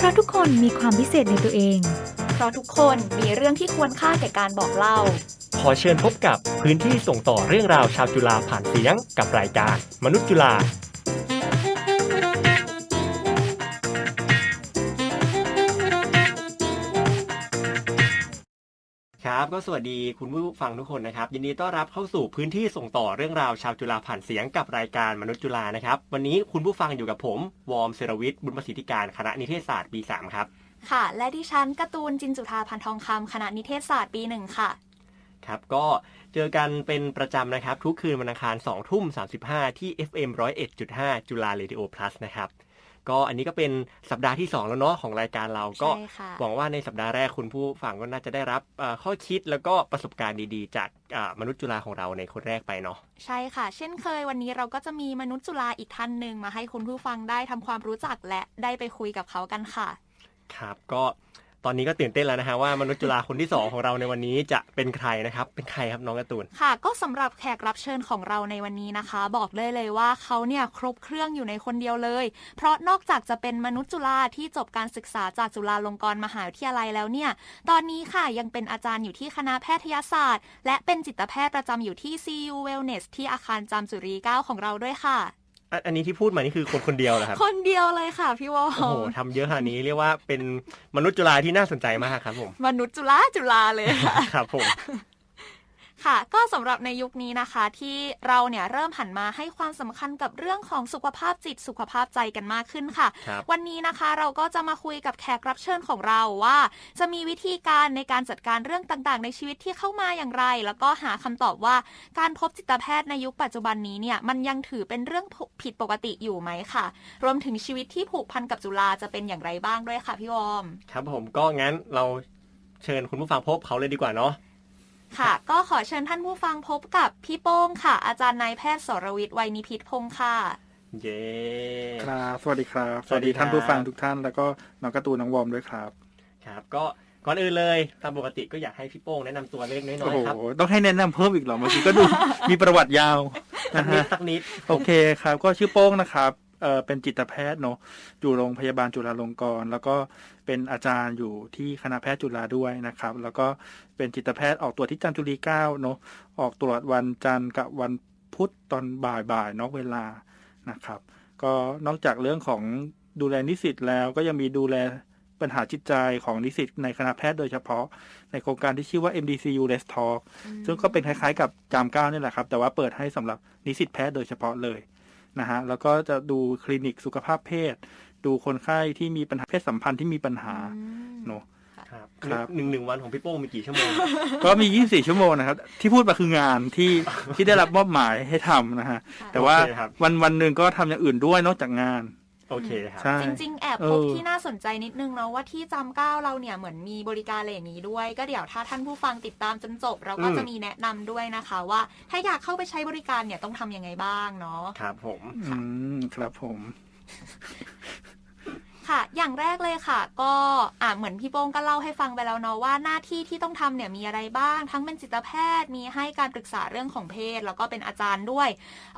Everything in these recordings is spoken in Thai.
เพราะทุกคนมีความพิเศษในตัวเอง เพราะทุกคนมีเรื่องที่ควรค่าแก่การบอกเล่า ขอเชิญพบกับพื้นที่ส่งต่อเรื่องราวชาวจุฬาผ่านเสียงกับรายการ มนุษย์จุฬา ก็สวัสดีคุณผู้ฟังทุกคนนะครับ ยินดีต้อนรับเข้าสู่พื้นที่ส่งต่อเรื่องราวชาวจุฬาผ่านเสียงกับรายการมนุษย์จุฬานะครับ วันนี้คุณผู้ฟังอยู่กับผม วอร์มเซรวิทย์บุญประสิทธิการคณะนิเทศศาสตร์ปี3ครับ ค่ะ และดิฉันการ์ตูนจินจุธาพันทองคำคณะนิเทศศาสตร์ปีหนึ่งค่ะ ครับก็เจอกันเป็นประจำนะครับ ทุกคืนวันอังคาร2ทุ่ม35 ที่ FM 101.5จุฬาเรดิโอ plus นะครับ ก็อันนี้ก็เป็นสัปดาห์ที่ 2 แล้วเนาะของรายการเราก็ใช่ค่ะหวังว่าในสัปดาห์แรกคุณผู้ฟังก็น่าจะได้รับเอ่อข้อคิดแล้วก็ประสบการณ์ดีๆ จากอ่ามนุษย์จุฬาของเราในคนแรกไปเนาะใช่ค่ะ เช่นเคยวันนี้เราก็จะมีมนุษย์จุฬาอีกท่านหนึ่งมาให้คุณผู้ฟังได้ทำความรู้จักและได้ไปคุยกับเขากันค่ะ ครับก็ ตอนนี้ก็ตื่นเต้นแล้วนะฮะว่ามนุษย์จุฬาคนที่สองของเราในวันนี้จะเป็นใครนะครับ เป็นใครครับน้องการ์ตูน ค่ะ ก็สำหรับแขกรับเชิญของเราในวันนี้นะคะ บอกได้เลยว่าเขาเนี่ยครบเครื่องอยู่ในคนเดียวเลย เพราะนอกจากจะเป็นมนุษย์จุฬาที่จบการศึกษาจากจุฬาลงกรณ์มหาวิทยาลัยแล้วเนี่ย ตอนนี้ค่ะยังเป็นอาจารย์อยู่ที่คณะแพทยศาสตร์ และเป็นจิตแพทย์ประจำอยู่ที่ CU Wellness ที่อาคารจามจุรี9ของเราด้วยค่ะ อันอันนี้ที่พูดมานี่คือคนคนเดียวเหรอครับ คนเดียวเลยค่ะพี่วอโอ้โหทำเยอะขนาดนี้เรียกว่าเป็นมนุษย์จุฬาที่น่าสนใจมากครับผม มนุษย์จุฬาจุฬาเลยค่ะ ครับผม ค่ะ ก็สำหรับในยุคนี้นะคะ ที่เราเนี่ยเริ่มหันมาให้ความสำคัญกับเรื่องของสุขภาพจิตสุขภาพใจกันมากขึ้นค่ะครับวันนี้นะคะเราก็จะมาคุยกับแขกรับเชิญของเราว่า จะมีวิธีการในการจัดการเรื่องต่างๆ ในชีวิตที่เข้ามาอย่างไร แล้วก็หาคำตอบว่าการพบจิตแพทย์ในยุคปัจจุบันนี้เนี่ยมันยังถือเป็นเรื่องผิดปกติอยู่ไหมค่ะ รวมถึงชีวิตที่ผูกพันกับจุฬาจะเป็นอย่างไรบ้างด้วยค่ะพี่วอม ครับผมก็งั้นเราเชิญคุณผู้ฟังพบเขาเลยดีกว่าเนาะ ค่ะ ก็ขอเชิญท่านผู้ฟังพบกับพี่โป้งค่ะ อาจารย์นายแพทย์สรวิทย์ไวยนิพิษพงศ์ค่ะ เย้ ครับสวัสดีครับ สวัสดีครับท่านผู้ฟังทุกท่าน แล้วก็น้องการ์ตูนน้องวอมด้วยครับ ครับ ก็ก่อนอื่นเลยตามปกติก็อยากให้พี่โป้งแนะนำตัวเล็กน้โอ้อยโหๆครับต้องให้แนะนำเพิ่มอีกเหรอเมื่อกี้ก็ดูมีประวัติยาวสันะกนิดฮะสักนิด โอเคครับ ก็ชื่อโป้งนะครับ เอ่อเป็นจิตแพทย์เนาะอยู่โรงพยาบาลจุฬาลงกรณ์แล้วก็เป็นอาจารย์อยู่ที่คณะแพทย์จุฬาด้วยนะครับ แล้วก็เป็นจิตแพทย์ออกตรวจที่จันทบุรีเก้าเนาะออกตรวจวันจันทร์กับวันพุธตอนบ่ายๆนอกเวลานะครับ ก็นอกจากเรื่องของดูแลนิสิตแล้วก็ยังมีดูแลปัญหาจิตใจของนิสิตในคณะแพทย์โดยเฉพาะ ในโครงการที่ชื่อว่า MDCU Let's Talk ซึ่งก็เป็นคล้ายๆ กับจามเก้านี่แหละครับ แต่ว่าเปิดให้สำหรับนิสิตแพทย์โดยเฉพาะเลย นะฮะแล้วก็จะดูคลินิกสุขภาพเพศ ดูคนไข้ที่มีปัญหาเพศสัมพันธ์ที่มีปัญหาอืมเนอะครับครับหนึ่งหนึ่งวันของพี่โป้งมีกี่ชั่วโมง ก็มี 24 ชั่วโมงนะครับ ที่พูดมาคืองานที่ที่ได้รับมอบหมายให้ทำนะฮะค่ะแต่ว่าโอเคครับวันวันหนึ่งก็ทำอย่างอื่นด้วยนอกจากงาน โอเคครับใช่จริง ๆ แอบเอพบอที่น่าสนใจนิดนึงเนาะว่าที่จำเก้าเราเนี่ยเหมือนมีบริการอะไรอย่างนี้ด้วย ก็เดี๋ยวถ้าท่านผู้ฟังติดตามจนจบ เราก็อืมจะมีแนะนำด้วยนะคะ ว่าถ้าอยากเข้าไปใช้บริการเนี่ยต้องทำยังไงบ้างเนาะครับผม อืม ครับผม ค่ะ อย่างแรกเลยค่ะ ก็อ่าเหมือนพี่โป้งก็เล่าให้ฟังไปแล้วเนาะว่าหน้าที่ที่ต้องทำเนี่ยมีอะไรบ้าง ทั้งเป็นจิตแพทย์มีให้การปรึกษาเรื่องของเพศ แล้วก็เป็นอาจารย์ด้วย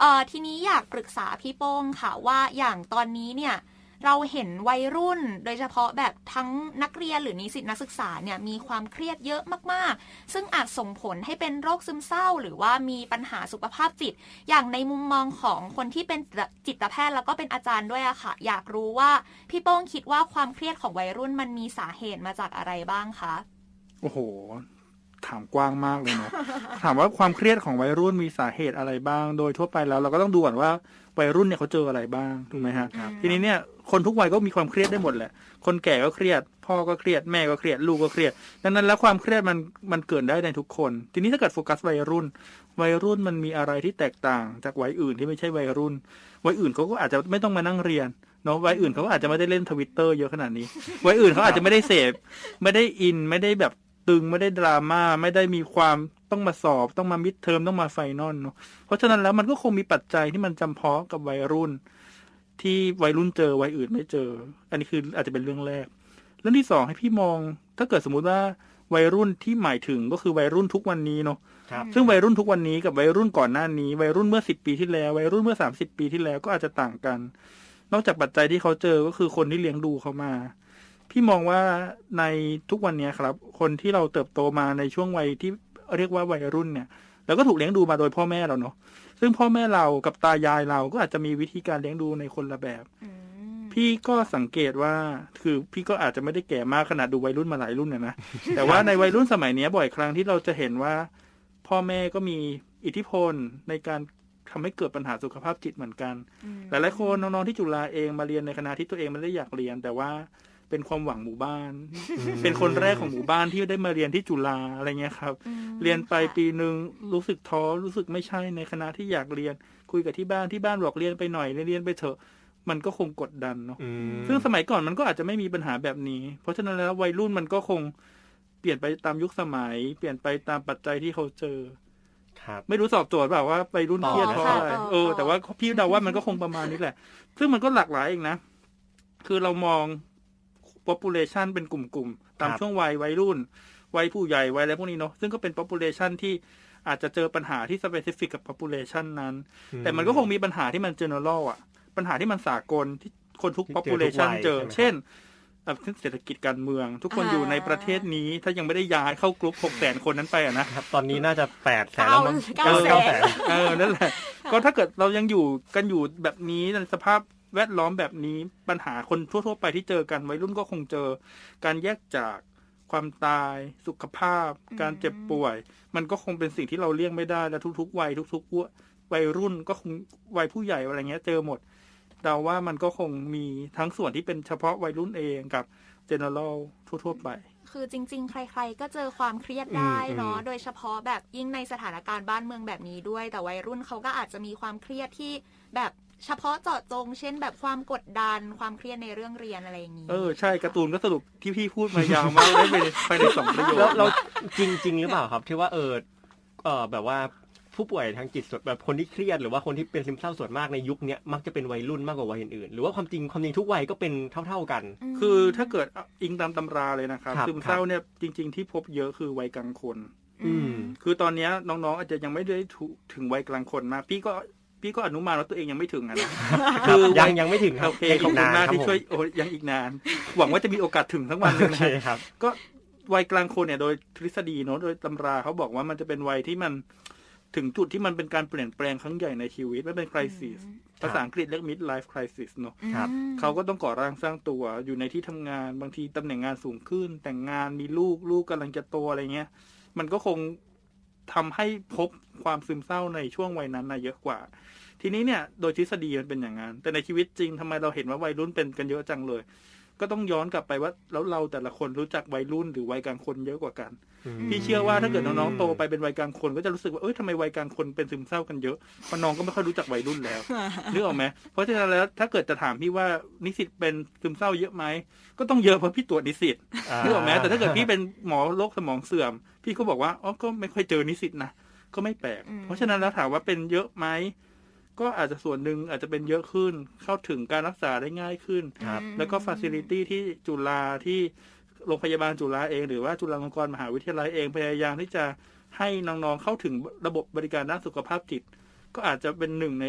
เอ่อทีนี้อยากปรึกษาพี่โป้งค่ะว่าอย่างตอนนี้เนี่ย เราเห็นวัยรุ่น โดยเฉพาะแบบทั้งนักเรียนหรือนิสิตนักศึกษาเนี่ยมีความเครียดเยอะมากๆ ซึ่งอาจส่งผลให้เป็นโรคซึมเศร้า หรือว่ามีปัญหาสุขภาพจิต อย่างในมุมมองของคนที่เป็นจิตแพทย์แล้วก็เป็นอาจารย์ด้วยอะค่ะ อยากรู้ว่าพี่โป้งคิดว่าความเครียดของวัยรุ่นมันมีสาเหตุมาจากอะไรบ้างคะ โอ้โห ถามกว้างมากเลยเนาะ ถามว่าความเครียดของวัยรุ่นมีสาเหตุอะไรบ้าง โดยทั่วไปแล้วเราก็ต้องดูก่อนว่า วัยรุ่นเนี่ยเขาเจออะไรบ้างถูกไหมฮะครับทีนี้เนี่ยคนทุกวัยก็มีความเครียดได้หมดแหละ คนแก่ก็เครียด พ่อก็เครียด แม่ก็เครียด ลูกก็เครียด ดังนั้นแล้วความเครียดมันมันเกิดได้ในทุกคน ทีนี้ถ้าเกิดโฟกัสวัยรุ่น วัยรุ่นมันมีอะไรที่แตกต่างจากวัยอื่นที่ไม่ใช่วัยรุ่น วัยอื่นเขาก็อาจจะไม่ต้องมานั่งเรียนเนาะวัยอื่นเขาก็อาจจะไม่ได้เล่นทวิตเตอร์เยอะขนาดนี้ วัยอื่นเขาอาจจะไม่ได้เสพ ไม่ได้อิน ไม่ได้แบบตึง ไม่ได้ดราม่า ไม่ได้มีความ ต้องมาสอบต้องมามิดเทอมต้องมาไฟนอลเนาะเพราะฉะนั้นแล้วมันก็คงมีปัจจัยที่มันจำเพาะกับวัยรุ่น ที่วัยรุ่นเจอวัยอื่นไม่เจอ อันนี้คืออาจจะเป็นเรื่องแรก เรื่องที่สองให้พี่มอง ถ้าเกิดสมมุติว่าวัยรุ่นที่หมายถึงก็คือวัยรุ่นทุกวันนี้เนาะครับซึ่งวัยรุ่นทุกวันนี้กับวัยรุ่นก่อนหน้านี้ วัยรุ่นเมื่อสิบปีที่แล้ว วัยรุ่นเมื่อสามสิบปีที่แล้วก็อาจจะต่างกัน นอกจากปัจจัยที่เขาเจอก็คือคนที่เลี้ยงดูเขามา พี่มองว่าในทุกวันเนี้ยครับ คนที่เราเติบโตมาในช่วงวัยที่ เรียกว่าวัยรุ่นเนี่ยเราก็ถูกเลี้ยงดูมาโดยพ่อแม่เราเนาะซึ่งพ่อแม่เรากับตายายเราก็อาจจะมีวิธีการเลี้ยงดูในคนละแบบอืมพี่ก็สังเกตว่าคือพี่ก็อาจจะไม่ได้แก่มากขนาดดูวัยรุ่นมาหลายรุ่นนะนะแต่ว่าในวัยรุ่นสมัยเนี้ยบ่อยครั้งที่เราจะเห็นว่า พ่อแม่ก็มีอิทธิพลในการทำให้เกิดปัญหาสุขภาพจิตเหมือนกันอืมหลายๆคนน้องๆที่จุฬาเองมาเรียนในคณะที่ตัวเองไม่ได้อยากเรียน แต่ว่า เป็นความหวังหมู่บ้าน เป็นคนแรกของหมู่บ้านที่ได้มาเรียนที่จุฬาอะไรเงี้ยครับอืมเรียนไปค่ะปีหนึ่งรู้สึกท้อรู้สึกไม่ใช่ในคณะที่อยากเรียน คุยกับที่บ้านที่บ้านบอกเรียนไปหน่อยเรียนไปเถอะมันก็คงกดดันเนาะอืมซึ่งสมัยก่อนมันก็อาจจะไม่มีปัญหาแบบนี้ เพราะฉะนั้นแล้ววัยรุ่นมันก็คงเปลี่ยนไปตามยุคสมัย เปลี่ยนไปตามปัจจัยที่เขาเจอครับไม่รู้สอบโจทย์แบบว่าวัยรุ่นเครียดเพราะอะไรต่อค่ะเออแต่ว่าพี่เดาว่ามันก็คงประมาณนี้แหละ ซึ่งมันก็หลากหลายเองนะ คือเรามอง population เป็นกลุ่มๆ ตามครับช่วงวัยวัยรุ่น วัยผู้ใหญ่ วัยอะไรพวกนี้เนาะ ซึ่งก็เป็น population ที่อาจจะเจอปัญหาที่ specific กับ population นั้น แต่มันก็คงมีปัญหาที่มัน general อะ ปัญหาที่มันสากลที่คนทุกที่เจอทุก population วัยเจอใช่ไหมเช่นเอ่อเศรษฐกิจการเมือง ทุกคนอยู่ในประเทศนี้ ถ้ายังไม่ได้ย้ายเข้ากลุ่มหกแสนคนนั้นไปอะนะครับ ตอนนี้น่าจะแปดแสนแล้วมั้งเก้าเก้าแสนเออนั่นแหละ ก็ถ้าเกิดเรายังอยู่กันอยู่แบบนี้ในสภาพ แวดล้อมแบบนี้ปัญหาคนทั่ว ๆ ไปที่เจอกันวัยรุ่นก็คงเจอ การแยกจากความตายสุขภาพ การเจ็บป่วย มันก็คงเป็นสิ่งที่เราเลี่ยงไม่ได้และทุกๆวัยทุกๆวัยรุ่นก็คงวัยผู้ใหญ่อะไรเงี้ย เจอหมดเดาว่ามันก็คงมีทั้งส่วนที่เป็นเฉพาะวัยรุ่นเองกับ general ทั่ว ๆ ไป คือจริง ๆ ใคร ๆ ก็เจอความเครียดได้อืมเนาะอืมโดยเฉพาะแบบยิ่งในสถานการณ์บ้านเมืองแบบนี้ด้วย แต่วัยรุ่นเขาก็อาจจะมีความเครียดที่แบบ เฉพาะเจาะจง เช่นแบบความกดดันความเครียดในเรื่องเรียนอะไรอย่างนี้ เออใช่การ์ตูนก็สรุปที่พี่พูดมายาวมากได้ไปภายในสองประโยคแล้วเราจริงจริงๆหรือเปล่าครับที่ว่าเออเออแบบว่าผู้ป่วยทางจิตส่วนแบบคนที่เครียดหรือว่าคนที่เป็นซึมเศร้าส่วนมากในยุคเนี้ยมักจะเป็นวัยรุ่นมากกว่าวัยอื่นๆหรือว่าความจริงความจริงทุกวัยก็เป็นเท่า ๆกันมคือถ้าเกิดอิงตามตำราเลยนะครับครับซึมเศร้าเนี่ยจริง ๆ ที่พบเยอะคือวัยกลางคนอืมคือตอนเนี้ยน้องๆอาจจะยังไม่ได้ถูถึงวัยกลางคนมากพี่ก็ พี่ก็อนุมานว่าตัวเองยังไม่ถึงอะนะคือวัยังยังไม่ถึงครับโอเคขอบคุณมากที่ช่วยโอ้ยังอีกนาน หวังว่าจะมีโอกาสถึงทั้งวันหนึ่งโอนะเคครับ ก็วัยกลางคนเนี่ยโดยทฤษฎีเนอะโดยตำราเขาบอกว่ามันจะเป็นวัยที่มันถึงจุดที่มันเป็นการเปลี่ยนแปลงครั้งใหญ่ในชีวิตมันเป็นคริสิสภาษาอังกฤษเรียก mid life crisis เนอะครับอืมเขาก็ต้องก่อร่างสร้างตัวอยู่ในที่ทำงานบางทีตำแหน่งงานสูงขึ้น แต่งงานมีลูกลูกกำลังจะโตอะไรเงี้ย มันก็คง ทำให้พบความซึมเศร้าในช่วงวัยนั้นนะเยอะกว่า ทีนี้เนี่ย โดยทฤษฎีมันเป็นอย่างนั้น แต่ในชีวิตจริงทำไมเราเห็นว่าวัยรุ่นเป็นกันเยอะจังเลย ก็ต้องย้อนกลับไปว่าแล้วเราแต่ละคนรู้จักวัยรุ่นหรือวัยกลางคนเยอะกว่ากันพี่เชื่อว่าถ้าเกิดน้องๆโตไปเป็นวัยกลางคน ก็จะรู้สึกว่าเอ้ยทำไมวัยกลางคนเป็นซึมเศร้ากันเยอะเพราะน้องก็ไม่ค่อยรู้จักวัยรุ่นแล้วนึกออกไหมเพราะฉะนั้นแล้วถ้าเกิดจะถามพี่ว่านิสิตเป็นซึมเศร้าเยอะไหมก็ต้องเยอะเพราะพี่ตรวจนิสิตนึกออกไหมแต่ถ้าเกิดพี่เป็นหมอโรคสมองเสื่อม พี่ก็บอกว่าอ๋อก็ไม่ค่อยเจอนิสิตนะก็ไม่แปลกอืมเพราะฉะนั้นแล้วถามว่าเป็นเยอะไหม ก็อาจจะส่วนหนึ่งอาจจะเป็นเยอะขึ้น เข้าถึงการรักษาได้ง่ายขึ้นครับแล้วก็ฟ a ซิลิตี้ที่จุฬาที่โรงพยาบาลจุฬาเอง หรือว่าจุฬาลงกรณ์มหาวิทยาลัยเองพยายามที่จะให้น้องๆเข้าถึงระบบบริการด้านสุขภาพจิต ก็อาจจะเป็นหนึ่งใน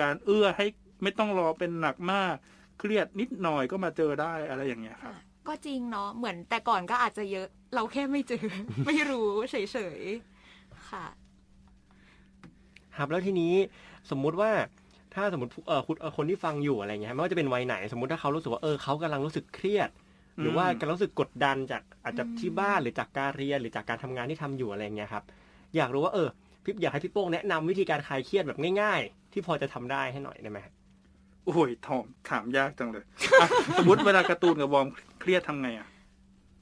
การเอื้อให้ไม่ต้องรอเป็นหนักมาก เครียดนิดหน่อยก็มาเจอได้อะไรอย่างเงี้ยครับก็จริงเนาะเหมือนแต่ก่อนก็อาจจะเยอะ เราแค่ไม่เจอ ไม่รู้เฉยๆค่ะ ครับแล้วทีนี้ สมมุติว่าถ้าสมมติเออคุณเอ่อคนที่ฟังอยู่อะไรเงี้ยไม่ว่าจะเป็นวัยไหน สมมติถ้าเขารู้สึกว่าเออเขากำลังรู้สึกเครียด หรือว่าอืมกำลังรู้สึกกดดันจากอาจจะอืมที่บ้านหรือจากการเรียนหรือจากการทำงานที่ทำอยู่อะไรเงี้ยครับ อยากรู้ว่าเออพี่อยากให้พี่โป้งแนะนำวิธีการคลายเครียดแบบง่าย ๆ ที่พอจะทำได้ให้หน่อยได้ไหมโอ้ยถามถามยากจังเลยอะสมมติเวลาการ์ตูนกับวอร์มเครียดทำไงอะ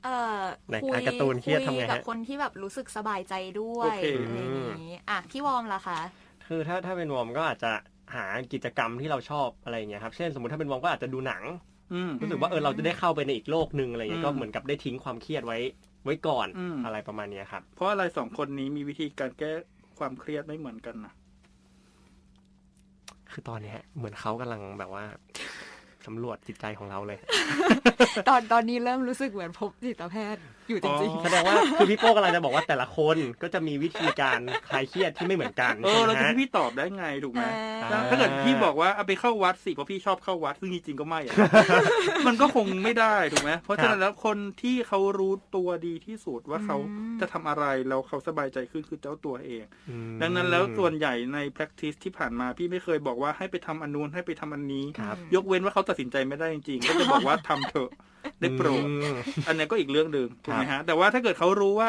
เอ่อในคุยอ่านการ์ตูนเครียดทำไงฮะกับคนที่แบบรู้สึกสบายใจด้วยโอเคอะไรอย่างนี้อะพี่วอมล่ะคะ คือถ้าถ้าเป็นวอร์มก็อาจจะหากิจกรรมที่เราชอบอะไรอย่างเงี้ยครับ เช่นสมมติถ้าเป็นวอร์มก็อาจจะดูหนังอืม รู้สึกว่าเออเราจะได้เข้าไปในอีกโลกหนึ่งอะไรเงี้ยอืมก็เหมือนกับได้ทิ้งความเครียดไว้ไว้ก่อนอืม อะไรประมาณเนี้ยครับ เพราะอะไรสองคนนี้มีวิธีการแก้ความเครียดไม่เหมือนกันนะคือตอนเนี้ยเหมือนเขากำลังแบบว่าสำรวจจิตใจของเราเลย ตอนตอนนี้เริ่มรู้สึกเหมือนพบจิตแพทย์ อยู่จริงอ๋อแสดงว่าคือพี่โป้กำลังจะบอกว่าแต่ละคนก็จะมีวิธีการคลายเครียดที่ไม่เหมือนกันเออใช่เราไหมจะฮะให้พี่ตอบได้ไงถูกไหมอ่าถ้าถ้าเกิดพี่บอกว่าเอาไปเข้าวัดสิเพราะพี่ชอบเข้าวัดซึ่งจริงๆก็ไม่อะมันก็คงไม่ได้ถูกไหมเพราะฉะนั้นแล้วคนที่เขารู้ตัวดีที่สุดว่าเขาอืมจะทำอะไรแล้วเขาสบายใจขึ้นคือเจ้าตัวเองอืมดังนั้นแล้วส่วนใหญ่ใน practice ที่ผ่านมาพี่ไม่เคยบอกว่าให้ไปทำอันนู้นให้ไปทำอันนี้ครับยกเว้นว่าเขาตัดสินใจไม่ได้จริงๆก็จะบอกว่าทำเถอะ ได้โปรดอืมอันนี้ก็อีกเรื่องหนึ่งถูกไหมครัฮะบแต่ว่าถ้าเกิดเขารู้ว่า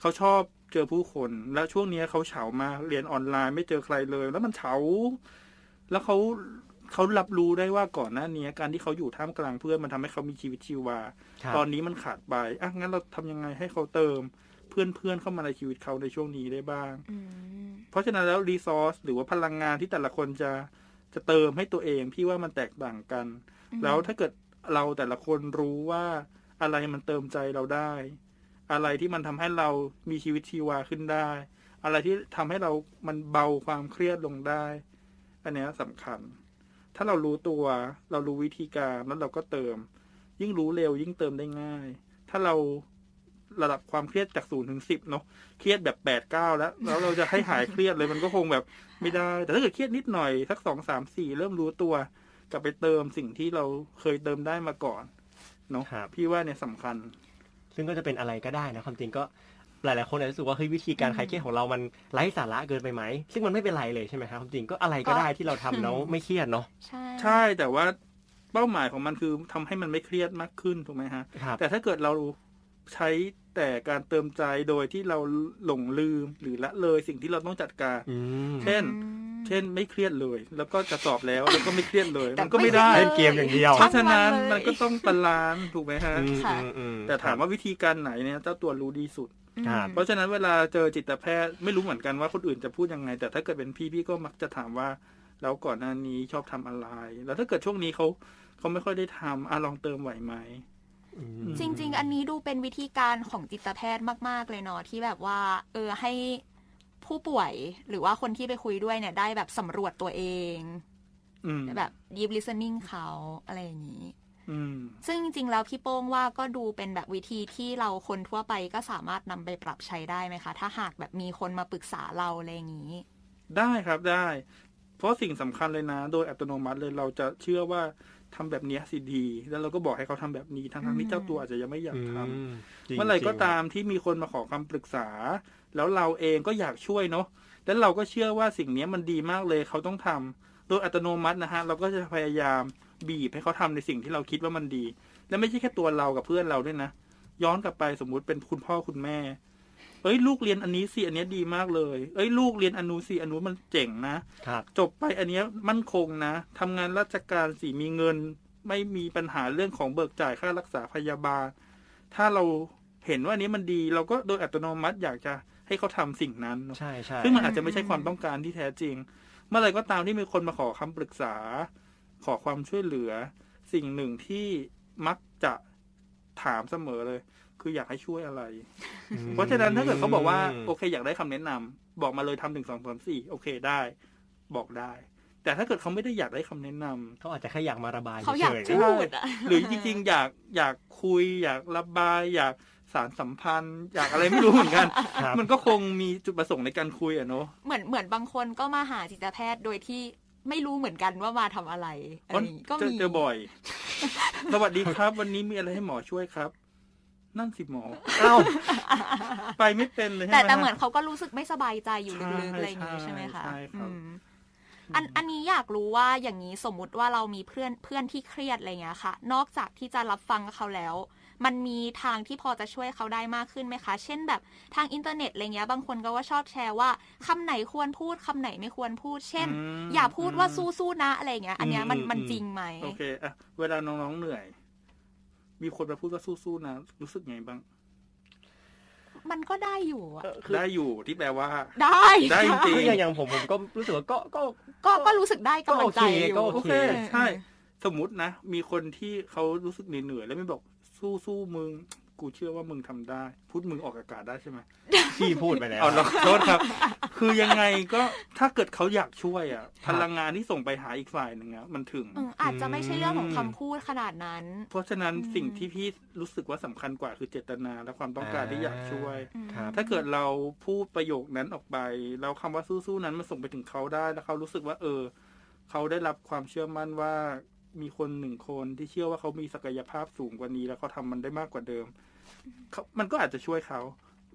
เขาชอบเจอผู้คนแล้วช่วงนี้เขาเฉามากเรียนออนไลน์ไม่เจอใครเลย แล้วมันเฉาแล้วเขาเขารับรู้ได้ว่าก่อนหน้านี้การที่เขาอยู่ท่ามกลางเพื่อนมันทำให้เขามีชีวิตชีวาครับตอนนี้มันขาดไปอะงั้นเราทำยังไงให้เขาเติมเพื่อนเพื่อนๆเข้ามาในชีวิตเขาในช่วงนี้ได้บ้างๆอืมเพราะฉะนั้นแล้วรีซอสหรือว่าพลังงานที่แต่ละคนจะจะเติมให้ตัวเองพี่ว่ามันแตกต่างกัน แล้วถ้าเกิด เราแต่ละคนรู้ว่าอะไรมันเติมใจเราได้ อะไรที่มันทำให้เรามีชีวิตชีวาขึ้นได้ อะไรที่ทำให้เรามันเบาความเครียดลงได้ อันนี้ยสำคัญ ถ้าเรารู้ตัว เรารู้วิธีการแล้วเราก็เติม ยิ่งรู้เร็วยิ่งเติมได้ง่าย ถ้าเราระดับความเครียดจากศูนย์ถึงสิบเนาะเครียดแบบแปดเก้าแล้ว แล้วเราจะให้หายเครียดเลยมันก็คงแบบไม่ได้ แต่ถ้าเกิดเครียดนิดหน่อยสักสองสามสี่เริ่มรู้ตัว กลับไปเติมสิ่งที่เราเคยเติมได้มาก่อนเนาะครับ พี่ว่าเนี่ยสำคัญ ซึ่งก็จะเป็นอะไรก็ได้นะความจริงก็หลายๆคนอาจจะรู้สึกว่าเฮ้ยวิธีการคลายเครียดของเรามันไร้สาระเกินไปไหม ซึ่งมันไม่เป็นไรเลยใช่ไหมครับความจริงก็อะไรก็ได้ที่เราทำแล้วไม่เครียดเนาะใช่ ใช่แต่ว่าเป้าหมายของมันคือทำให้มันไม่เครียดมากขึ้นถูกไหมฮะ ครับ แต่ถ้าเกิดเรา ใช้แต่การเติมใจโดยที่เราหลงลืมหรือละเลยสิ่งที่เราต้องจัดการอืมเช่นอืมเช่นไม่เครียดเลย แล้วก็จะสอบแล้วแล้วก็ไม่เครียดเลยแต่มันก็ไม่ได้ไม่เล่นเกมอย่างเดียวเพราะฉะนั้นทั้งวันเลยมันก็ต้องบาลานซ์ถูกไหมฮะอืมค่ะอืมอืมแต่ถามว่าวิธีการไหนเนี่ยเจ้าตัวรู้ดีสุดครับเพราะฉะนั้นเวลาเจอจิตแพทย์ไม่รู้เหมือนกันว่าคนอื่นจะพูดยังไง แต่ถ้าเกิดเป็นพี่พี่ก็มักจะถามว่าแล้วก่อนหน้านี้ชอบทำอะไร แล้วถ้าเกิดช่วงนี้เขาเขาไม่ค่อยได้ทำอะลองเติมไหวไหมอืม จริง ๆ อันนี้ดูเป็นวิธีการของจิตแพทย์มาก ๆ เลยเนาะที่แบบว่า เออให้ผู้ป่วยหรือว่าคนที่ไปคุยด้วยเนี่ย ได้แบบสำรวจตัวเองอืมแบบ deep listening เขาอะไรอย่างนี้อืมซึ่งจริง ๆ แล้วพี่โป้งว่าก็ดูเป็นแบบวิธีที่เราคนทั่วไปก็สามารถนำไปปรับใช้ได้ไหมคะ ถ้าหากแบบมีคนมาปรึกษาเราอะไรอย่างนี้ ได้ครับได้ เพราะสิ่งสำคัญเลยนะ โดยอัตโนมัติเลยเราจะเชื่อว่า ทำแบบเนี้ยสิดี แล้วเราก็บอกให้เขาทำแบบนี้ทั้งทั้งๆที่เจ้าตัวอาจจะยังไม่อยากทำอืมจงๆเมื่อไหร่ก็ตามที่มีคนมาขอคำปรึกษา แล้วเราเองก็อยากช่วยเนาะแล้วเราก็เชื่อว่าสิ่งเนี้ยมันดีมากเลยเขาต้องทำโดยอัตโนมัตินะฮะเราก็จะพยายามบีบให้เขาทำในสิ่งที่เราคิดว่ามันดี และไม่ใช่แค่ตัวเรากับเพื่อนเราด้วยนะย้อนกลับไปสมมุติเป็นคุณพ่อคุณแม่ เอ้ยลูกเรียนอันนี้สิอันเนี้ยดีมากเลย เอ้ยลูกเรียนอันนู้นสิอันนู้นมันเจ๋งนะครับ จบไปอันเนี้ยมั่นคงนะทำงานราชการสิมีเงิน ไม่มีปัญหาเรื่องของเบิกจ่ายค่ารักษาพยาบาล ถ้าเราเห็นว่าอันนี้มันดี เราก็โดยอัตโนมัติอยากจะให้เขาทำสิ่งนั้นเนอะใช่ใช่ซึ่งมันอาจจะไม่ใช่ความต้องการที่แท้จริง เมื่อไหรก็ตามที่มีคนมาขอคำปรึกษา ขอความช่วยเหลือ สิ่งหนึ่งที่มักจะถามเสมอเลย คืออยากให้ช่วยอะไรอืมเพราะฉะนั้นถ้าเกิดเขาบอกว่าโอเค อยากได้คำแนะนำบอกมาเลยทำหนึ่งสองสามสี่โอเคได้ บอกได้ แต่ถ้าเกิดเขาไม่ได้อยากได้คำแนะนำเขาอาจจะแค่อยากมาระบายเขาอยากฉยๆพูดอะหรือจริงๆอยากอยากคุย อยากระบาย อยากสารสัมพันธ์ อยากอะไรไม่รู้เหมือนกันครับมันก็คงมีจุดประสงค์ในการคุยอะเนาะเหมือนเหมือนบางคนก็มาหาจิตแพทย์โดยที่ไม่รู้เหมือนกันว่ามาทำอะไรอะไรอย่างงี้ก็เจอมีเจอบ่อย สวัสดีครับ วันนี้มีอะไรให้หมอช่วยครับ นั่นสิหมอเอ้าไปไม่เป็นเลยใช่แต่ไหมแต่เหมืฮะอนเขาก็รู้สึกไม่สบายใจอยู่ใช่ลึกๆอะไรอย่างงี้ใช่ใช่ไหมคะใช่ครับอืมอันอันนี้อยากรู้ว่าอย่างนี้สมมุติว่าเรามีเพื่อนเพื่อนที่เครียดอะไรเงี้ยค่ะ นอกจากที่จะรับฟังเขาแล้ว มันมีทางที่พอจะช่วยเขาได้มากขึ้นไหมคะ เช่นแบบทางอินเทอร์เน็ตอะไรเงี้ย บางคนก็ว่าชอบแชร์ว่าคำไหนควรพูดคำไหนไม่ควรพูด เช่นมอย่าพูดว่าสู้ๆนะอะไรเงี้ย อันเนี้ยมันอืมมันอืมจริงไหมโอเคอะเวลาน้องๆเหนื่อย มีคนมาพูดว่าสู้ๆนะรู้สึกไงบ้าง มันก็ได้อยู่อะคือได้อยู่ที่แปลว่า ได้ได้จริคืออย่างอย่างผมผมก็รู้สึกว่าก็ก็ก็ก็รู้สึกได้กำลังใจอยู่ก็โอโอเคเคใช่ สมมตินะ มีคนที่เขารู้สึกเหนื่อยๆแล้วไม่บอกสู้สู้ๆมึง กูเชื่อว่ามึงทำได้ พูดมึงออกอากาศได้ใช่ไหมพี่พูดไปแล้วเอาเราขอโทษครับ คือยังไงก็ถ้าเกิดเขาอยากช่วยอะครับพลังงานที่ส่งไปหาอีกฝ่ายหนึ่งอะมันถึงอืมอาจจะไม่ใช่เรื่องของอืมคำพูดขนาดนั้น เพราะฉะนั้นอืมสิ่งที่พี่รู้สึกว่าสำคัญกว่าคือเจตนาและความต้องการที่อยากช่วยอืมครับถ้าเกิดเราพูดประโยคนั้นออกไปแล้วคำว่าสู้ๆนั้นมันส่งไปถึงเขาได้แล้วเขารู้สึกว่า เออ เขาได้รับความเชื่อมั่นว่า มีคนหนึ่งคนที่เชื่อว่าเขามีศักยภาพสูงกว่านี้ แล้วเขาทำมันได้มากกว่าเดิมเขามันก็อาจจะช่วยเขา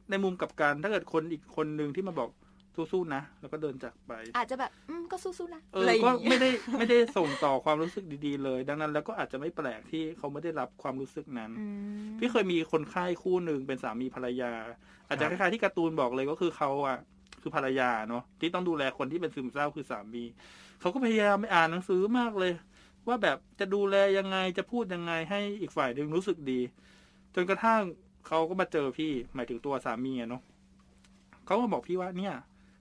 ในมุมกลับการถ้าเกิดคนอีกคนหนึ่งที่มาบอกสู้ๆนะ แล้วก็เดินจากไป อาจจะแบบอืมก็สู้ๆนะเอออะไรอย่างก็งี้ไม่ได้ไม่ได้ส่งต่อความรู้สึกดีๆเลย ดังนั้นแล้วก็อาจจะไม่แปลกที่เขาไม่ได้รับความรู้สึกนั้นอืมพี่เคยมีคนไข้คู่หนึ่งเป็นสามีภรรยา อาจจะคล้ายๆที่การ์ตูนบอกเลยก็คือเขาอะคือภรรยาเนาะที่ต้องดูแลคนที่เป็นซึมเศร้าคือสามีเขาก็พยายามไปอ่านหนังสือมากเลย ว่าแบบจะดูแลยังไงจะพูดยังไงให้อีกฝ่ายหนึ่งรู้สึกดี จนกระทั่งเขาก็มาเจอพี่หมายถึงตัวสามีอะเนาะเขามาบอกพี่ว่าเนี่ย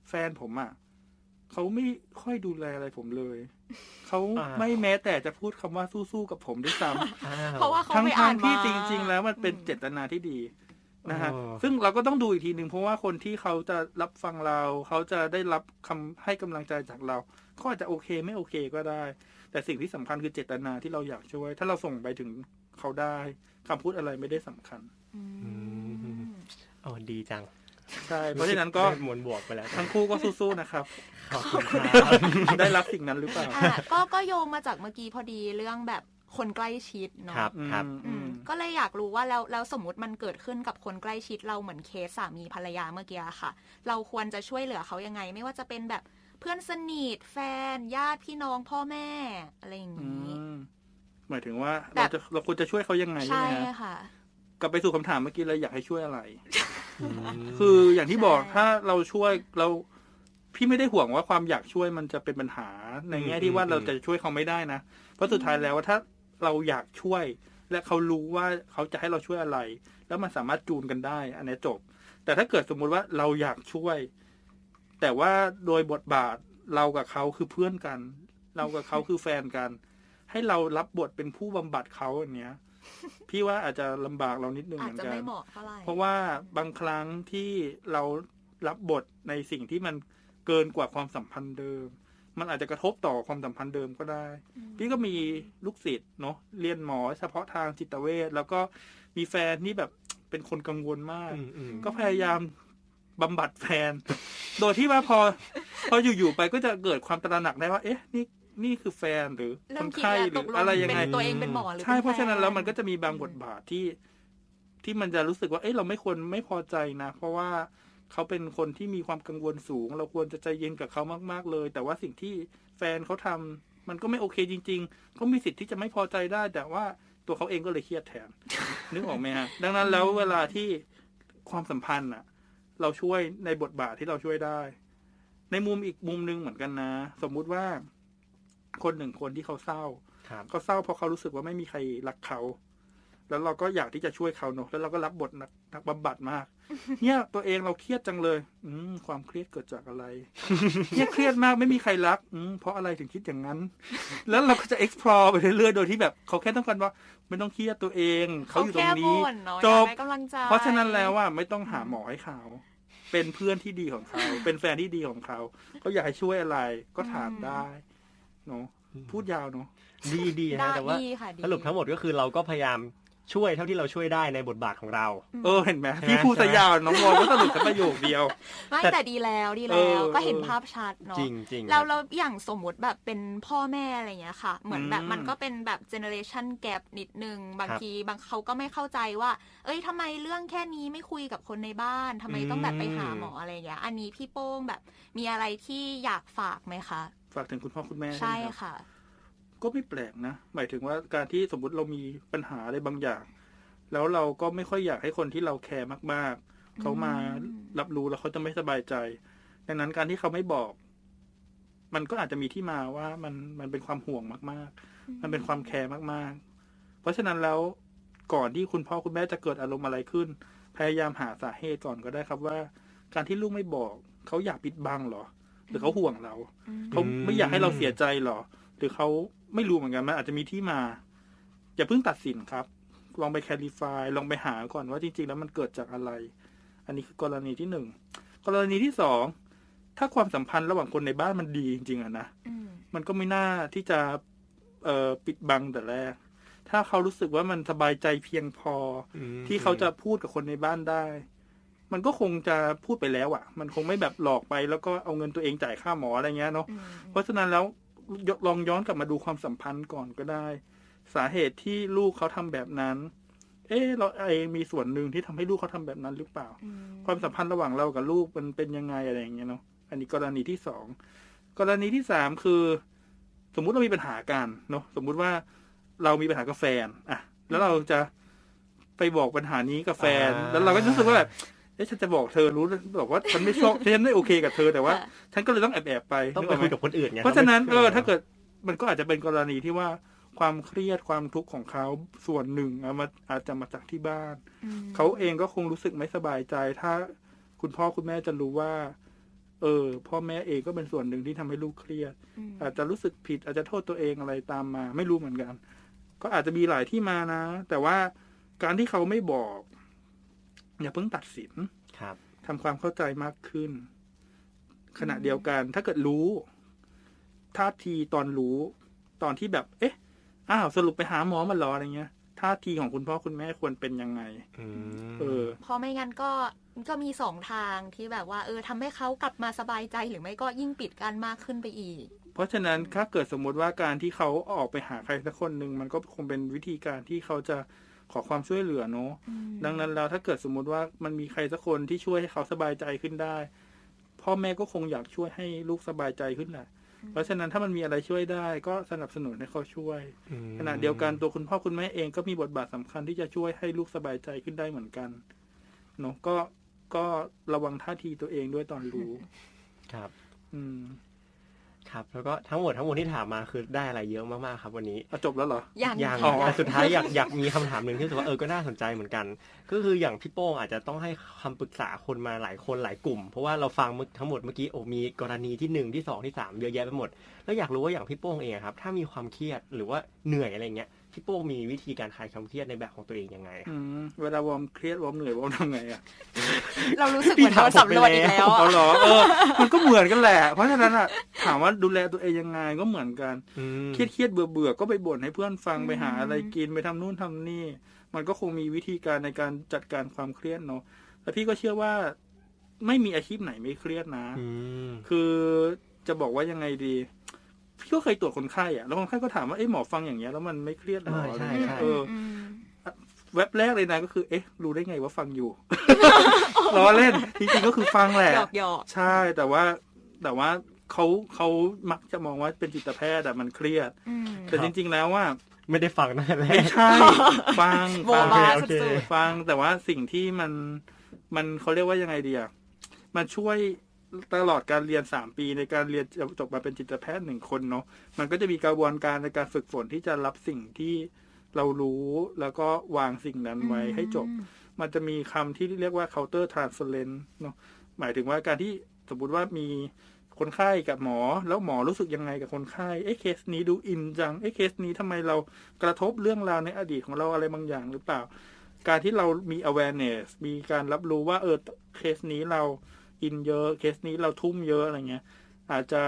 แฟนผมอะเขาไม่ค่อยดูแลอะไรผมเลย เขาอ่าไม่แม้แต่จะพูดคำว่าสู้ๆกับผมด้วยซ้ำอ้วเพราะว่าเขาทั้งไปทาอ่างนที่มาจริง ๆ แล้วมันเป็นอืมเจตนาที่ดี นะฮะโอ้ซึ่งเราก็ต้องดูอีกทีหนึ่งเพราะว่าคนที่เขาจะรับฟังเรา เขาจะได้รับคำให้กำลังใจจากเราเขาอาจจะโอเคไม่โอเคก็ได้ แต่สิ่งที่สำคัญคือเจตนาที่เราอยากช่วย ถ้าเราส่งไปถึงเขาได้คำพูดอะไรไม่ได้สำคัญอืมโอ้ดีจังใช่เพราะฉะนั้นก็ได้มวลบวกไปแล้ว ทั้งคู่ก็สู้ๆนะครับขอบคุณครับได้รับสิ่งนั้นหรือเปล่าอะก็ก็โยงมาจากเมื่อกี้พอดีเรื่องแบบ คนใกล้ชิดเนาะครับอืมครับอือืมมก็เลยอยากรู้ว่าแล้วแล้วสมมติมันเกิดขึ้นกับคนใกล้ชิดเราเหมือนเคสสามีภรรยาเมื่อกี้อะค่ะ เราควรจะช่วยเหลือเขายังไง ไม่ว่าจะเป็นแบบเพื่อนสนิทแฟน ญาติพี่น้องพ่อแม่ อะไรอย่างอืนี้มหมายถึงว่าแบเราบจะเราควรจะช่วยเขายังไงใช่ใช่ไหมฮะค่ะ กลับไปสู่คำถามเมื่อกี้เลยอยากให้ช่วยอะไรอืมคืออย่างที่บอกใช่ถ้าเราช่วยเราพี่ไม่ได้ห่วงว่าความอยากช่วยมันจะเป็นปัญหาในแง่ที่ว่าเราจะช่วยเขาไม่ได้นะ เพราะสุดท้ายแล้วว่าถ้า เราอยากช่วย และเขารู้ว่าเขาจะให้เราช่วยอะไร แล้วมันสามารถจูนกันได้ อันนี้จบ แต่ถ้าเกิดสมมุติว่าเราอยากช่วย แต่ว่าโดยบทบาทเรากับเขาคือเพื่อนกัน เรากับเขาคือแฟนกัน ให้เรารับบทเป็นผู้บำบัดเขาอย่างเนี้ย พี่ว่าอาจจะลำบากเรานิดนึงอาเหจมือนจะกันไม่เหมาะเท่าไหร่เพราะว่าบางครั้งที่เรารับบทในสิ่งที่มันเกินกว่าความสัมพันธ์เดิม มันอาจจะกระทบต่อความสัมพันธ์เดิมก็ได้อืมพี่ก็มีลูกศิษย์เนาะเรียนหมอเฉพาะทางจิตเวชแล้วก็มีแฟนที่แบบเป็นคนกังวลมากอืมอืมก็พยายามบำบัดแฟน โดยที่ว่าพอ พออยู่ๆไปก็จะเกิดความตระหนักได้ว่า เอ๊ะนี่นี่คือแฟนหรือคเริ่นมคิดไข้แล้วหรืตอกลงอะไรยังไงเป็นตัวเองเป็นหมอหรือใช่ป็เพราะฉะนั้นแฟแล้วมันก็จะมีบางบทบาทที่ ที่มันจะรู้สึกว่า เอ้ยเราไม่ควรไม่พอใจนะ เพราะว่า เขาเป็นคนที่มีความกังวลสูง เราควรจะใจเย็นกับเขามาก ๆ เลย แต่ว่าสิ่งที่แฟนเขาทำมันก็ไม่โอเคจริงๆเขามีสิทธิ์ที่จะไม่พอใจได้ แต่ว่าตัวเขาเองก็เลยเครียดแทนนึกออกไหมฮะ ดังนั้นแล้วเวลาที่ความสัมพันธ์อะเราช่วยในบทบาทที่เราช่วยได้ ในมุมอีกมุมหนึงเหมือนกันนะ สมมุติว่า คนหนึ่งคนที่เขาเศร้าครับเขาเศร้าเพราะเขารู้สึกว่าไม่มีใครรักเขา แล้วเราก็อยากที่จะช่วยเขาเนอะแล้วเราก็รับบทนักนักบำบัดมาก เนี่ยตัวเองเราเครียดจังเลย อืมความเครียดเกิดจากอะไร เนี่ยเครียดมากไม่มีใครรัก อืมเพราะอะไรถึงคิดอย่างนั้น แล้วเราก็จะ explore ไปเรื่อยๆโดยที่แบบเขาแค่ต้องการว่าไม่ต้องเครียดตัวเอง เขาอยู่ตรงนี้แค่บ่นเนาะจอยากบได้กำลังใจเพราะฉะนั้นแล้วว่าไม่ต้องหาหมอให้เขาเป็นเพื่อนที่ดีของเขา เป็นแฟนที่ดีของเขาเขาอยากให้ช่วยอะไรก็ถามได้เนาะพูดยาวเนาะดีดีได้นะแต่ว่าดีค่ะดีสรุปทั้งหมดก็คือเราก็พยายาม ช่วยเท่าที่เราช่วยได้ในบทบาทของเรา เออเห็นไหมใช่ไหมพี่พูดซะยาวน้องวอนก็สรุปแค่ประโยคเดียวไม่แต่แต่ดีแล้วดีเอแล้วอก็เห็นเออภาพชัดเนาะจริงจริงแล้วเราอย่างสมมุติแบบเป็นพ่อแม่อะไรเงี้ยค่ะ เหมือนแบบอืมมันก็เป็นแบบเจเนอเรชันแก p นิดนึง บางครับทีบางเขาก็ไม่เข้าใจว่า เอ้ยทำไมเรื่องแค่นี้ไม่คุยกับคนในบ้านทำไมต้องแบบไปหาหมออะไรอย่างเงี้ยอันนี้พี่โป้งแบบมีอะไรที่อยากฝากไหมคะ ฝากถึงคุณพ่อคุณแม่ใช่ไหมรับค่ะ ก็ไม่แปลกนะ หมายถึงว่าการที่สมมติเรามีปัญหาอะไรบางอย่าง แล้วเราก็ไม่ค่อยอยากให้คนที่เราแคร์มาก ๆ เขามารับรู้แล้วเขาจะไม่สบายใจ ดังนั้นการที่เขาไม่บอก มันก็อาจจะมีที่มาว่ามันมันเป็นความห่วงมาก ๆ มันเป็นความแคร์มาก ๆ เพราะฉะนั้นแล้วก่อนที่คุณพ่อคุณแม่จะเกิดอารมณ์อะไรขึ้น พยายามหาสาเหตุก่อนก็ได้ครับว่า การที่ลูกไม่บอกเขาอยากปิดบังหรอ หรือเขาห่วงเรา เขาไม่อยากให้เราเสียใจหรอ หรือเขา ไม่รู้เหมือนกันมันอาจจะมีที่มา อย่าเพิ่งตัดสินครับคลองไปแคลิฟายลองไปหาก่อนว่าจริง ๆ แล้วมันเกิดจากอะไร อันนี้คือกรณีที่หนึ่งกรณีที่สองถ้าความสัมพันธ์ระหว่างคนในบ้านมันดีจริงๆอะนะอืมมันก็ไม่น่าที่จะเอ่อปิดบังแต่แรก ถ้าเขารู้สึกว่ามันสบายใจเพียงพออืมที่เขาจะพูดกับคนในบ้านได้ มันก็คงจะพูดไปแล้วอะ่ะมันคงไม่แบบหลอกไปแล้วก็เอาเงินตัวเองจ่ายค่าหมออะไรเงี้ยเนาะอืมเพราะฉะนั้นแล้วย ลองย้อนกลับมาดูความสัมพันธ์ก่อนก็ได้ สาเหตุที่ลูกเขาทำแบบนั้น เอ๊ะเราเองมีส่วนหนึ่งที่ทำให้ลูกเขาทำแบบนั้นหรือเปล่าอืมความสัมพันธ์ระหว่างเรากับลูกมันเป็นยังไงอะไรอย่างเงี้ยเนาะอันนี้กรณีที่สองกรณีที่สามคือ สมมุติเรามีปัญหากันเนาะสมมุติว่าเรามีปัญหากับแฟนอะแล้วเราจะไปบอกปัญหานี้กับแฟน แล้วเราก็รู้สึกว่าแบบเอ๊ะฉันจะบอกเธอรู้บอกว่าฉันไม่ชอบฉันไม่โอเคกับเธอแต่ว่าค่ะฉันก็เลยต้องแอบแอบๆไปต้องนึไปกกคุหยมกับคนอื่นไงเพราะฉะนั้นเออไม่ถ้าเกิดมันก็อาจจะเป็นกรณีที่ว่าความเครียดความทุกข์ของเขาส่วนหนึ่งเอามาอาจจะมาจากที่บ้านอืมเขาเองก็คงรู้สึกไม่สบายใจ ถ้าคุณพ่อคุณแม่จะรู้ว่า เออ พ่อแม่เองก็เป็นส่วนหนึ่งที่ทำให้ลูกเครียดอืมอาจจะรู้สึกผิดอาจจะโทษตัวเองอะไรตามมา ไม่รู้เหมือนกัน ก็อาจจะมีหลายที่มานะ แต่ว่าการที่เขาไม่บอก อย่าเพิ่งตัดสินครับทำความเข้าใจมากขึ้น ขณะเดียวกัน ถ้าเกิดรู้ท่าทีตอนรู้ ตอนที่แบบ เอ๊ะ อ้าวสรุปไปหาหมอมาเหรออะไรเงี้ยท่าทีของคุณพ่อคุณแม่ควรเป็นยังไงอืมเออเพราะไม่งั้นก็ก็มีสองทางที่แบบว่า เออทำให้เขากลับมาสบายใจหรือไม่ก็ยิ่งปิดกันมากขึ้นไปอีก เพราะฉะนั้นถ้าเกิดสมมุติว่าการที่เขาออกไปหาใครสักคนหนึ่งมันก็คงเป็นวิธีการที่เขาจะ ขอความช่วยเหลือเนาะอืมดังนั้นแล้วถ้าเกิดสมมุติว่ามันมีใครสักคนที่ช่วยให้เขาสบายใจขึ้นได้ พ่อแม่ก็คงอยากช่วยให้ลูกสบายใจขึ้นแหละเพราะฉะนั้นถ้ามันมีอะไรช่วยได้ก็สนับสนุนให้เขาช่วยอืมขณะเดียวกันตัวคุณพ่อคุณแม่เองก็มีบทบาทสำคัญที่จะช่วยให้ลูกสบายใจขึ้นได้เหมือนกันเนาะก็ก็ระวังท่าทีตัวเองด้วยตอนรู้ ครับ อืม ครับแล้วก็ทั้งหมดทั้งมวลที่ถามมาคือได้อะไรเยอะมากๆครับวันนี้อะจบแล้วเหรออย่างอย่างอ๋อ แต่สุดท้ายอยากอยากมีคำถามหนึ่งที่รู้สึกว่าเออก็น่าสนใจเหมือนกัน ก็คืออย่างพี่โป้งอาจจะต้องให้คำปรึกษาคนมาหลายคนหลายกลุ่ม เพราะว่าเราฟังมึกทั้งหมดเมื่อกี้โอ้มีกรณีที่หนึ่งที่สองที่สามเยอะแยะไปหมด แล้วอยากรู้ว่าอย่างพี่โป้งเองอะครับ ถ้ามีความเครียดหรือว่าเหนื่อยอะไรเงี้ย พี่โป้งมีวิธีการคลายความเครียดในแบบของตัวเองยังไงอืมเวลาวอร์มเครียดวอร์มเหนื่อยวอร์มทำไงอะเรารู้สึกเหมือนโดนสำรวจอีกแล้วเอาอะเหรอเออ มันก็เหมือนกันแหละ เพราะฉะนั้นอะถามว่าดูแลตัวเองยังไงก็เหมือนกัน อืมเครียดเครียดเบื่อเบื่อก็ไปบ่นให้เพื่อนฟังอืม ไปหาอะไรกินไปทำนู่นทำนี่ มันก็คงมีวิธีการในการจัดการความเครียดเนาะแต่พี่ก็เชื่อว่าไม่มีอาชีพไหนไม่เครียดนะ อืมคือจะบอกว่ายังไงดี พี่ก็เคยตรวจคนไข้อะแล้วคนไข้ก็ถามว่าเอ๊ะหมอฟังอย่างเงี้ยแล้วมันไม่เครียดเหรออะไรเงี้ยเอออืมเว็บแรกเลยนะก็คือ เอ๊ะ รู้ได้ไงว่าฟังอยู่ล้อเล่นจริงๆก็คือฟังแหละหยอกหยอกใช่แต่ว่าแต่ว่าเขาเขามักจะมองว่าเป็นจิตแพทย์แต่มันเครียดอืมแต่จริง ๆ แล้วว่าไม่ได้ฟังตั้งแต่แรไม่กใช่ ฟังโบฟังบาโอเคสุดฟังแต่ว่าสิ่งที่มันมันเขาเรียกว่ายังไงดีอะมันช่วย ตลอดการเรียนสามปีในการเรียนจบมาเป็นจิตแพทย์หนึ่งคนเนาะมันก็จะมีกระบวนการในการฝึกฝนที่จะรับสิ่งที่เรารู้แล้วก็วางสิ่งนั้นๆไว้ให้จบอืมมันจะมีคำที่เรียกว่า counter transference เนาะหมายถึงว่าการที่สมมติว่ามีคนไข้กับหมอแล้วหมอรู้สึกยังไงกับคนไข้เอ๊ะเคสนี้ดูอินจังเอ๊ะเคสนี้ทำไมเรากระทบเรื่องราวในอดีตของเราอะไรบางอย่างหรือเปล่า การที่เรามี awareness มีการรับรู้ว่าเออเคสนี้เรา อินเยอะเคสนี้เราทุ่มเยอะอะไรเงี้ย อาจจะ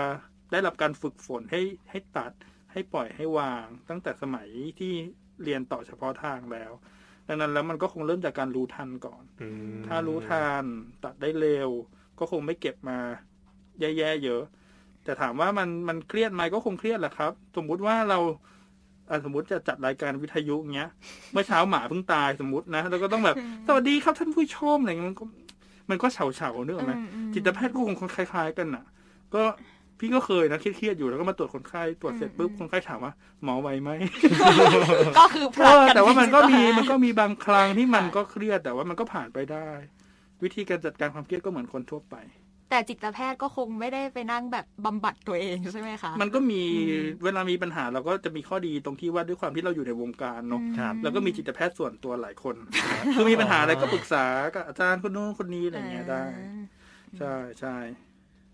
ได้รับการฝึกฝนให้ให้ตัดให้ปล่อยให้วาง ตั้งแต่สมัยที่เรียนต่อเฉพาะทางแล้วดังนั้นแล้วมันก็คงเริ่มจากการรู้ทันก่อนอืมถ้ารู้ทันตัดได้เร็ว ก็คงไม่เก็บมาแย่ๆเยอะ แต่ถามว่ามันมันเครียดไหมก็คงเครียดแหละครับ สมมุติว่าเราอะสมมติจะจัดรายการวิทยุอย่างเงี้ย เมื่อเช้าหมาเพิ่งตายสมมตินะ แล้วก็ต้องแบบ สวัสดีครับท่านผู้ชมอะไรเงี้ยมันก็ มันก็เฉาเฉาๆนึกออกไหมอืมจิตแพทย์ก็คงคล้าย ๆ กันน่ะ ก็พี่ก็เคยนะเครียดๆอยู่แล้วก็มาตรวจคนไข้ตรวจเสร็จปุ๊บคนไข้ถามว่าหมอไหวไหมก็คือผเอลัดอกันแต่ว่ามันก็มีที่จะมันก็มีบางครั้งที่มันก็เครียดแต่ว่ามันก็ผ่านไปได้ วิธีการจัดการความเครียดก็เหมือนคนทั่วไป แต่จิตแพทย์ก็คงไม่ได้ไปนั่งแบบบำบัดตัวเองใช่ไหมคะ มันก็มีอืมเวลามีปัญหาเราก็จะมีข้อดีตรงที่ว่าด้วยความที่เราอยู่ในวงการเนาะอืมครับแล้วก็มีจิตแพทย์ส่วนตัวหลายคน คือมีปัญหาอะไรก็ปรึกษากับอาจารย์คนนู้นคนนี้อะไรเงี้ยได้ ใช่ใช่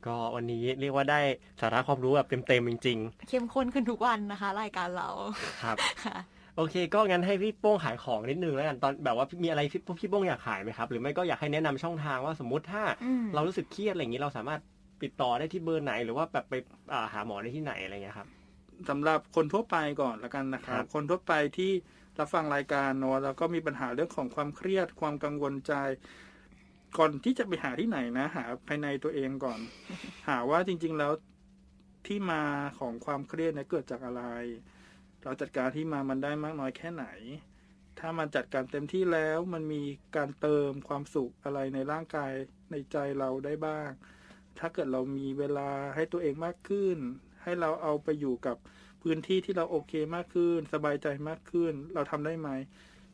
ก็วันนี้เรียกว่าได้สาระความรู้แบบเต็มๆจริงเข้มข้นขึ้นทุกวันนะคะ รายการเราๆครับค่ะ โอเค ก็งั้นให้พี่โป้งขายของนิดนึงแล้วกันตอนแบบว่ามีอะไรพี่พี่โป้งอยากขายไหมครับ หรือไม่ก็อยากให้แนะนำช่องทางว่าสมมติถ้าอืมเรารู้สึกเครียดอะไรอย่างนี้เราสามารถติดต่อได้ที่เบอร์ไหน หรือว่าแบบไปอ่าหาหมอได้ที่ไหนอะไรเงี้ยครับสำหรับคนทั่วไปก่อนละกันนะครัครับบคนทั่วไปที่รับฟังรายการเนอะแล้วก็มีปัญหาเรื่องของความเครียดความกังวลใจ ก่อนที่จะไปหาที่ไหนนะ หาภายในตัวเองก่อน หาว่าจริง ๆแล้วที่มาของความเครียดเนี่ยเกิดจากอะไร เราจัดการที่มามันได้มากน้อยแค่ไหน ถ้ามันจัดการเต็มที่แล้วมันมีการเติมความสุขอะไรในร่างกายในใจเราได้บ้าง ถ้าเกิดเรามีเวลาให้ตัวเองมากขึ้น ให้เราเอาไปอยู่กับพื้นที่ที่เราโอเคมากขึ้น สบายใจมากขึ้น เราทำได้ไหม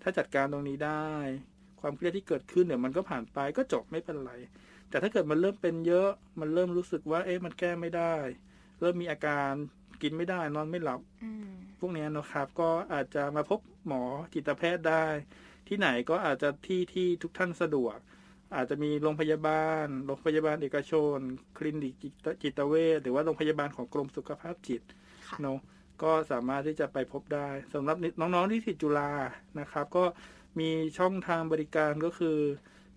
ถ้าจัดการตรงนี้ได้ ความเครียดที่เกิดขึ้นเนี่ยมันก็ผ่านไปก็จบไม่เป็นไร แต่ถ้าเกิดมันเริ่มเป็นเยอะ มันเริ่มรู้สึกว่า เอ๊ะมันแก้ไม่ได้ เริ่มมีอาการกินไม่ได้นอนไม่หลับ วกเนี้ยนะครับ ก็อาจจะมาพบหมอจิตแพทย์ได้ ที่ไหนก็อาจจะที่ที่ทุกท่านสะดวก อาจจะมีโรงพยาบาล โรงพยาบาลเอกชน คลินิกจิตจิตเวชหรือว่าโรงพยาบาลของกรมสุขภาพจิตค่ะเนาะก็สามารถที่จะไปพบได้สำหรับน้องๆที่สิทจุฬานะครับ ก็มีช่องทางบริการก็คือ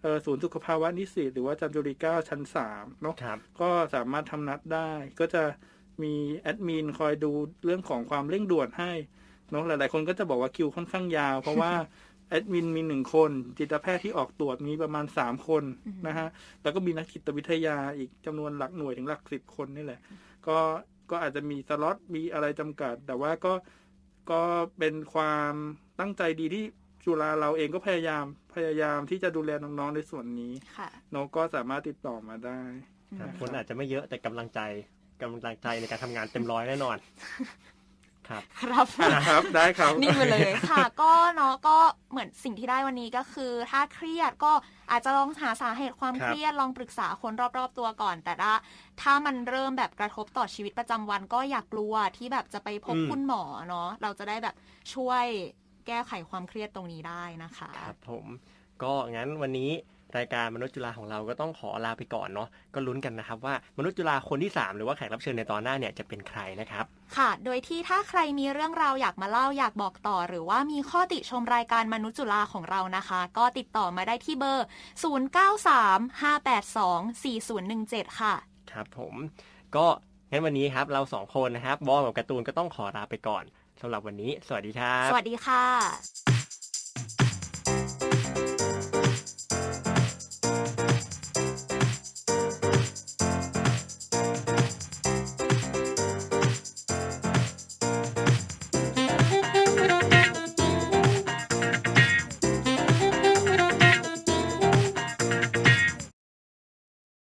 เอ่อศูนย์สุขภาวะนิสิตหรือว่าจันจุรีเก้าชั้นสามเนาะครับก็สามารถทำนัดได้ก็จะ มีแอดมินคอยดูเรื่องของความเร่งด่วนให้เนาะหลาย ๆ คนก็จะบอกว่าคิวค่อนข้างยาว เพราะว่าแอดมินมีหนึ่งคน จิตแพทย์ที่ออกตรวจมีประมาณสามคนอืมนะฮะ แล้วก็มีนักจิตวิทยาอีกจำนวนหลักหน่วยถึงหลักสิบคนนี่แหละ ก็ก็อาจจะมีสล็อตมีอะไรจำกัด แต่ว่าก็ก็เป็นความตั้งใจดีที่จุฬาเราเองก็พยายามพยายามที่จะดูแลน้อง ๆ ในส่วนนี้ค่ะเนาะก็สามารถติดต่อมาได้ครับอืมคนอาจจะไม่เยอะแต่กำลังใจ กำลังใจในการทำงานเต็มร้อยแน่นอน ครับ ครับ นะครับ ได้ครับนิ่งไปเลยค่ะ ก็เนาะก็เหมือนสิ่งที่ได้วันนี้ก็คือ ถ้าเครียดก็อาจจะลองหาสาเหตุความครับเครียดลองปรึกษาคนรอบๆตัวก่อน แต่ถ้าถ้ามันเริ่มแบบกระทบต่อชีวิตประจำวัน ก็อย่ากลัวที่แบบจะไปพบอืมคุณหมอเนาะเราจะได้แบบช่วยแก้ไขความเครียดตรงนี้ได้นะคะ ครับผม ก็งั้นวันนี้ รายการมนุษย์จุฬาของเราก็ต้องขอลาไปก่อนเนาะก็ลุ้นกันนะครับว่ามนุษย์จุฬาคนที่ 3 หรือว่าแขกรับเชิญในตอนหน้าเนี่ยจะเป็นใครนะครับ ค่ะ โดยที่ถ้าใครมีเรื่องราวอยากมาเล่าอยากบอกต่อ หรือว่ามีข้อติชมรายการมนุษย์จุฬาของเรานะคะ ก็ติดต่อมาได้ที่เบอร์ 0935824017 ค่ะ ครับผมก็งั้นวันนี้ครับเราสองคนนะครับบอมกับการ์ตูนก็ต้องขอลาไปก่อนสำหรับวันนี้ สวัสดีครับ สวัสดีค่ะ